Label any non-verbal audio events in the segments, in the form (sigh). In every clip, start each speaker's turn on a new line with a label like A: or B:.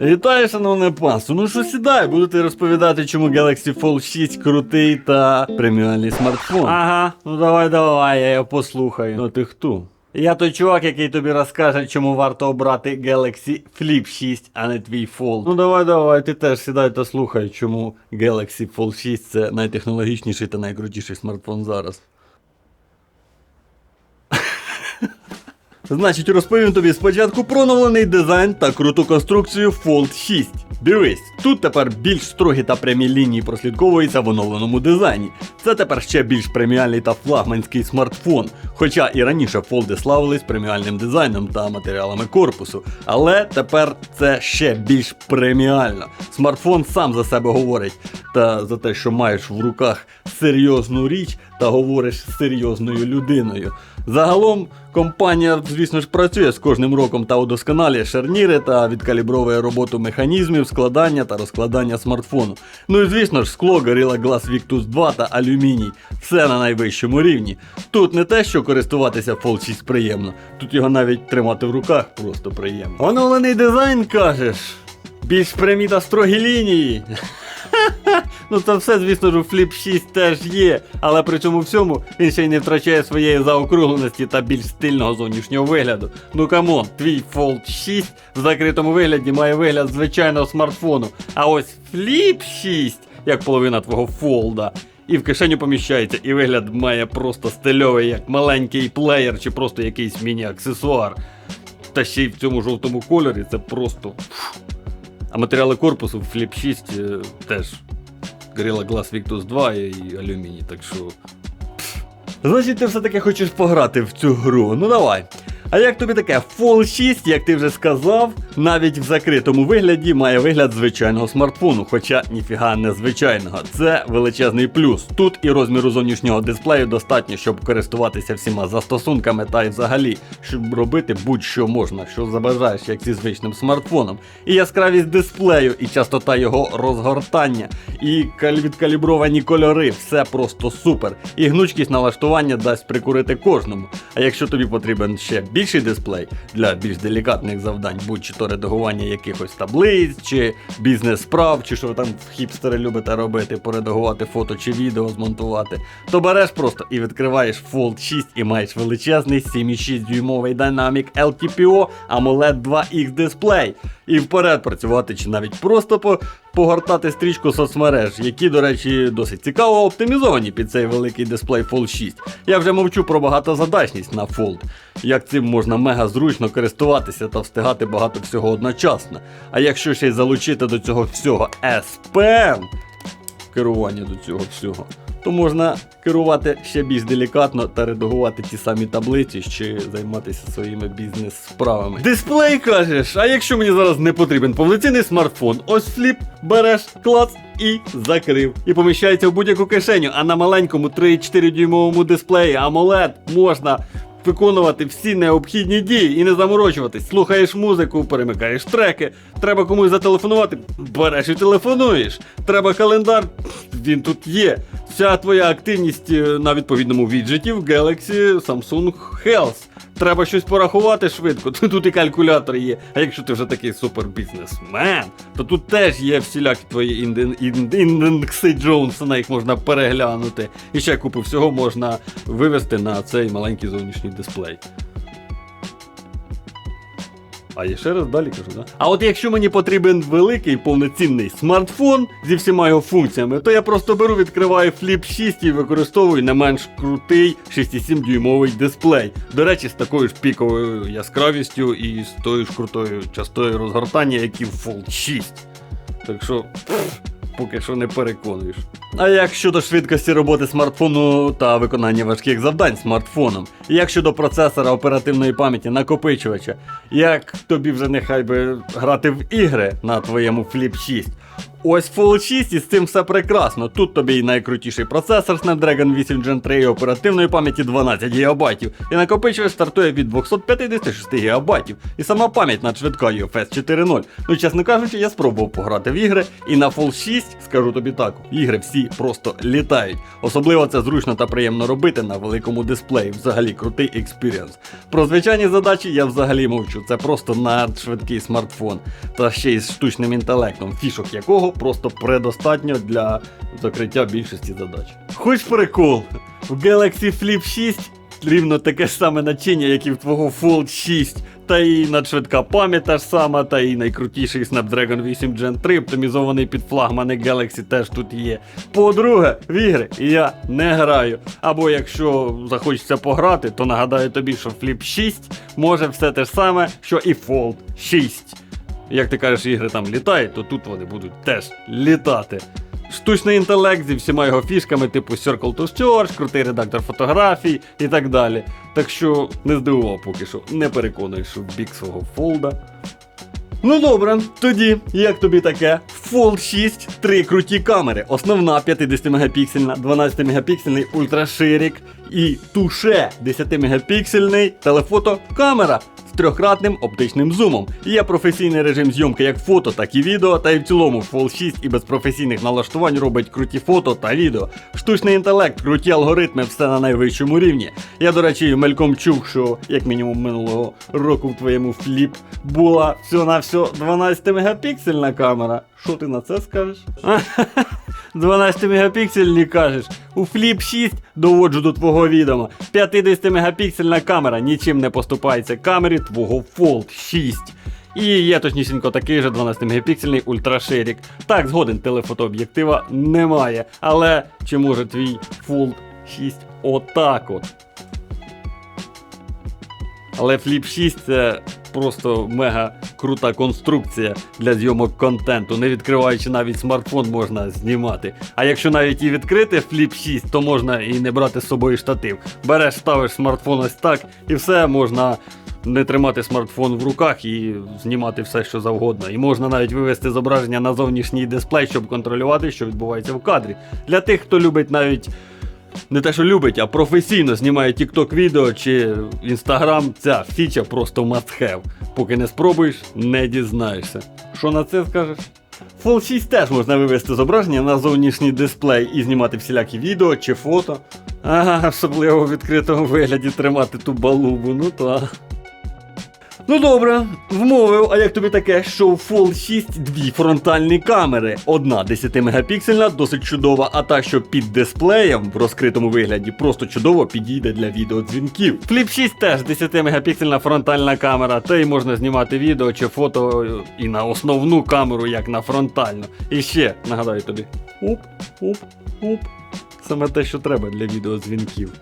A: Вітаю, шановне панство. Ну що сідай, будете розповідати, чому Galaxy Fold 6 крутий та преміальний смартфон. Ага, ну давай, давай, я його послухаю. Ну ти хто? Я той чувак, який тобі розкаже, чому варто обрати Galaxy Flip 6, а не твій Fold. Ну давай, давай, ти теж сідай та слухай, чому Galaxy Fold 6 це найтехнологічніший та найкрутіший смартфон зараз. Значить, розповім тобі спочатку про оновлений дизайн та круту конструкцію Fold 6. Дивись, тут тепер більш строгі та прямі лінії прослідковуються в оновленому дизайні. Це тепер ще більш преміальний та флагманський смартфон. Хоча і раніше фолди славились преміальним дизайном та матеріалами корпусу. Але тепер це ще більш преміально. Смартфон сам за себе говорить. Та за те, що маєш в руках серйозну річ та говориш з серйозною людиною. Загалом компанія, звісно ж, працює з кожним роком та удосконалює шарніри та відкалібровує роботу механізмів складання та розкладання смартфону. Ну і звісно ж, скло Gorilla Glass Victus 2 та алюміній. Все на найвищому рівні. Тут не те, що користуватися Fold 6 приємно, тут його навіть тримати в руках просто приємно. Оновлений дизайн кажеш. Більш прямі та строгі лінії. (laughs) Ну це все, звісно ж, у Flip 6 теж є, але при цьому всьому він ще й не втрачає своєї заокругленості та більш стильного зовнішнього вигляду. Ну камон, твій Fold 6 в закритому вигляді має вигляд звичайного смартфону. А ось Flip 6, як половина твого фолда, і в кишеню поміщається, і вигляд має просто стильовий, як маленький плеєр чи просто якийсь міні-аксесуар. Та ще й в цьому жовтому кольорі це просто. А матеріали корпусу в Flip 6 е, теж Gorilla Glass Victus 2 і алюміній, так що. Значить, ти все-таки хочеш пограти в цю гру. Ну давай. А як тобі таке? Fold 6, як ти вже сказав, навіть в закритому вигляді має вигляд звичайного смартфону, хоча ніфіга не звичайного. Це величезний плюс. Тут і розміру зовнішнього дисплею достатньо, щоб користуватися всіма застосунками та й взагалі, щоб робити будь-що можна, що забажаєш, як зі звичним смартфоном. І яскравість дисплею, і частота його розгортання, і відкалібровані кольори, все просто супер. І гнучкість налаштування дасть прикурити кожному. А якщо тобі потрібен ще більший дисплей для більш делікатних завдань, будь-чи то редагування якихось таблиць, чи бізнес-справ, чи що ви там хіпстери любите робити, поредагувати фото чи відео, змонтувати, то береш просто і відкриваєш Fold 6 і маєш величезний 7,6 дюймовий Dynamic LTPO AMOLED 2X дисплей. І вперед працювати, чи навіть просто по погортати стрічку соцмереж, які, до речі, досить цікаво оптимізовані під цей великий дисплей Fold 6. Я вже мовчу про багатозадачність на Fold, як цим можна мега зручно користуватися та встигати багато всього одночасно. А якщо ще й залучити до цього всього S Pen, керування до цього всього, то можна керувати ще більш делікатно та редагувати ті самі таблиці, чи займатися своїми бізнес-справами. Дисплей кажеш, а якщо мені зараз не потрібен повноцінний смартфон, ось фліп, береш, клац і закрив. І поміщається в будь-яку кишеню, а на маленькому 3,4 дюймовому дисплеї AMOLED можна виконувати всі необхідні дії і не заморочуватись. Слухаєш музику, перемикаєш треки. Треба комусь зателефонувати, береш і телефонуєш. Треба календар, він тут є. Вся твоя активність е, на відповідному віджиті в Galaxy Samsung Health. Треба щось порахувати швидко, (laughs) тут і калькулятор є. А якщо ти вже такий супербізнесмен, то тут теж є всілякі твої індекси Джонсона, їх можна переглянути. І ще купу всього можна вивести на цей маленький зовнішній дисплей. А я ще раз далі кажу, да? А от якщо мені потрібен великий повноцінний смартфон зі всіма його функціями, то я просто беру, відкриваю Flip 6 і використовую не менш крутий 6,7 дюймовий дисплей. До речі, з такою ж піковою яскравістю і з тою ж крутою частотою розгортання, як і Fold 6. Так що. Поки що не переконуєш. А як щодо швидкості роботи смартфону та виконання важких завдань смартфоном, як щодо процесора оперативної пам'яті накопичувача, як тобі вже нехай би грати в ігри на твоєму Flip 6. Ось Fold 6 і з цим все прекрасно. Тут тобі і найкрутіший процесор Snapdragon 8 Gen 3 і оперативної пам'яті 12 ГБ. І накопичувач стартує від 256 ГБ. І сама пам'ять надшвидка UFS 4.0. Ну, чесно кажучи, я спробував пограти в ігри, і на Fold 6, скажу тобі так, ігри всі просто літають. Особливо це зручно та приємно робити на великому дисплеї. Взагалі крутий експіріенс. Про звичайні задачі я взагалі мовчу. Це просто надшвидкий смартфон. Та ще й з штучним інтелектом, фішок якого просто предостатньо для закриття більшості задач. Хоч прикол, в Galaxy Flip 6 рівно таке саме начиння, як і в твого Fold 6. Та і надшвидка пам'ять та ж сама, та і найкрутіший Snapdragon 8 Gen 3, оптимізований під флагмани Galaxy теж тут є. По-друге, в ігри я не граю. Або якщо захочеться пограти, то нагадаю тобі, що Flip 6 може все те ж саме, що і Fold 6. Як ти кажеш, ігри там літають, то тут вони будуть теж літати. Штучний інтелект зі всіма його фішками, типу Circle to Search, крутий редактор фотографій і так далі. Так що не здивував поки що, не переконуєш, що бік свого фолда. Ну добре, тоді, як тобі таке? Fold 6, три круті камери. Основна 50 мегапіксельна, 12 мегапіксельний ультраширік і туше 10 мегапіксельний телефото камера з трьохкратним оптичним зумом. Є професійний режим зйомки як фото, так і відео, та й в цілому Fold 6 і без професійних налаштувань робить круті фото та відео. Штучний інтелект, круті алгоритми, все на найвищому рівні. Я, до речі, мельком чув, що як мінімум минулого року в твоєму фліп була всього на все 12 мегапіксельна камера. Що ти на це скажеш? 12 мегапіксельні кажеш. У Flip 6 доводжу до твого відома. 50 мегапіксельна камера нічим не поступається камері твого Fold 6. І є точнісінько такий же 12 мегапіксельний ультраширік. Так, згоден, телефотооб'єктива немає. Але чи може твій Fold 6 отак от? Але Flip 6 це просто мега крута конструкція для зйомок контенту. Не відкриваючи навіть смартфон, можна знімати. А якщо навіть і відкрити Flip 6, то можна і не брати з собою штатив. Береш, ставиш смартфон ось так, і все можна. Не тримати смартфон в руках і знімати все, що завгодно. І можна навіть вивести зображення на зовнішній дисплей, щоб контролювати, що відбувається в кадрі. Для тих, хто любить навіть не те, що любить, а професійно знімає TikTok відео чи Instagram, ця фіча просто must have. Поки не спробуєш, не дізнаєшся. Що на це скажеш? Fold 6 теж можна вивести зображення на зовнішній дисплей і знімати всілякі відео чи фото. Ага, особливо в відкритому вигляді тримати ту балубу, ну та. Ну добре, вмовив, а як тобі таке, що у Fold 6 дві фронтальні камери. Одна 10 мегапіксельна, досить чудова, а та, що під дисплеєм в розкритому вигляді, просто чудово підійде для відеодзвінків. Flip 6 теж 10 мегапіксельна фронтальна камера, та й можна знімати відео чи фото і на основну камеру, як на фронтальну. І ще, нагадаю тобі, оп, оп, оп. Саме те, що треба для відеодзвінків.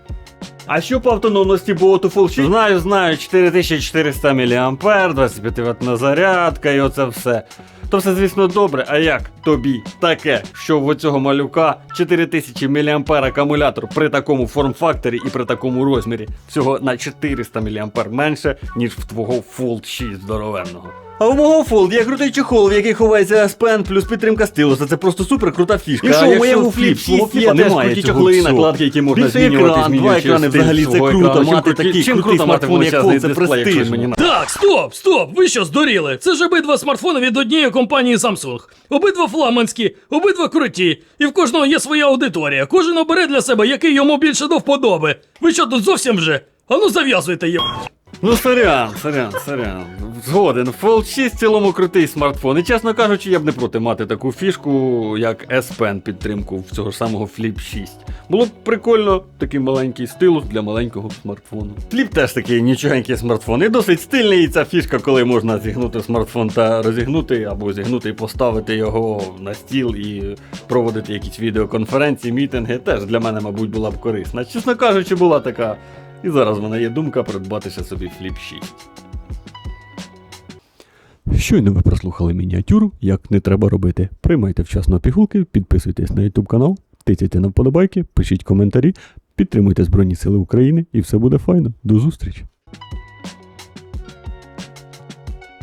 A: А що по автономності було у 6? Знаю, знаю, 4400 мА, 25 ваттна зарядка і оце все. То все, звісно, добре, а як тобі таке, що в оцього малюка 4000 мА акумулятор при такому форм-факторі і при такому розмірі всього на 400 мА менше, ніж в твого Fold 6 здоровенного. А у мого Fold є крутий чехол, в який ховається Pen плюс підтримка стилуса. Це просто супер крута фішка.
B: І що,
A: А
B: у моєму
A: в
B: Flip
A: Flip
B: 6
A: 6
B: є теж
A: немає
B: круті чохли накладки, які можна змінювати,
A: екран, два екрани взагалі це круто. Мати такий
B: чим
A: крутий смартфон, як Fold, це престиж.
C: Так, стоп, стоп! Ви що здуріли? Це ж обидва смартфони від однієї компанії Samsung. Обидва флагманські, обидва круті, і в кожного є своя аудиторія. Кожен обере для себе, який йому більше до вподоби. Ви що тут зовсім вже? Ану зав'язуйте є.
A: Ну, сорян, сорян, сорян. Згоден. Fold 6 в цілому крутий смартфон. І чесно кажучи, я б не проти мати таку фішку, як S Pen підтримку в цього ж самого Flip 6. Було б прикольно, такий маленький стилус для маленького смартфону. Flip теж такий нічогенький смартфон. І досить стильний і ця фішка, коли можна зігнути смартфон та розігнути, або зігнути і поставити його на стіл і проводити якісь відеоконференції, мітинги, теж для мене, мабуть, була б корисна. Чесно кажучи, була така. І зараз в мене є думка придбатися собі Flip 6. Щойно ви прослухали мініатюру, як не треба робити. Приймайте вчасно пігулки, підписуйтесь на YouTube канал, тицяйте на вподобайки, пишіть коментарі, підтримуйте Збройні Сили України і все буде файно. До зустрічі!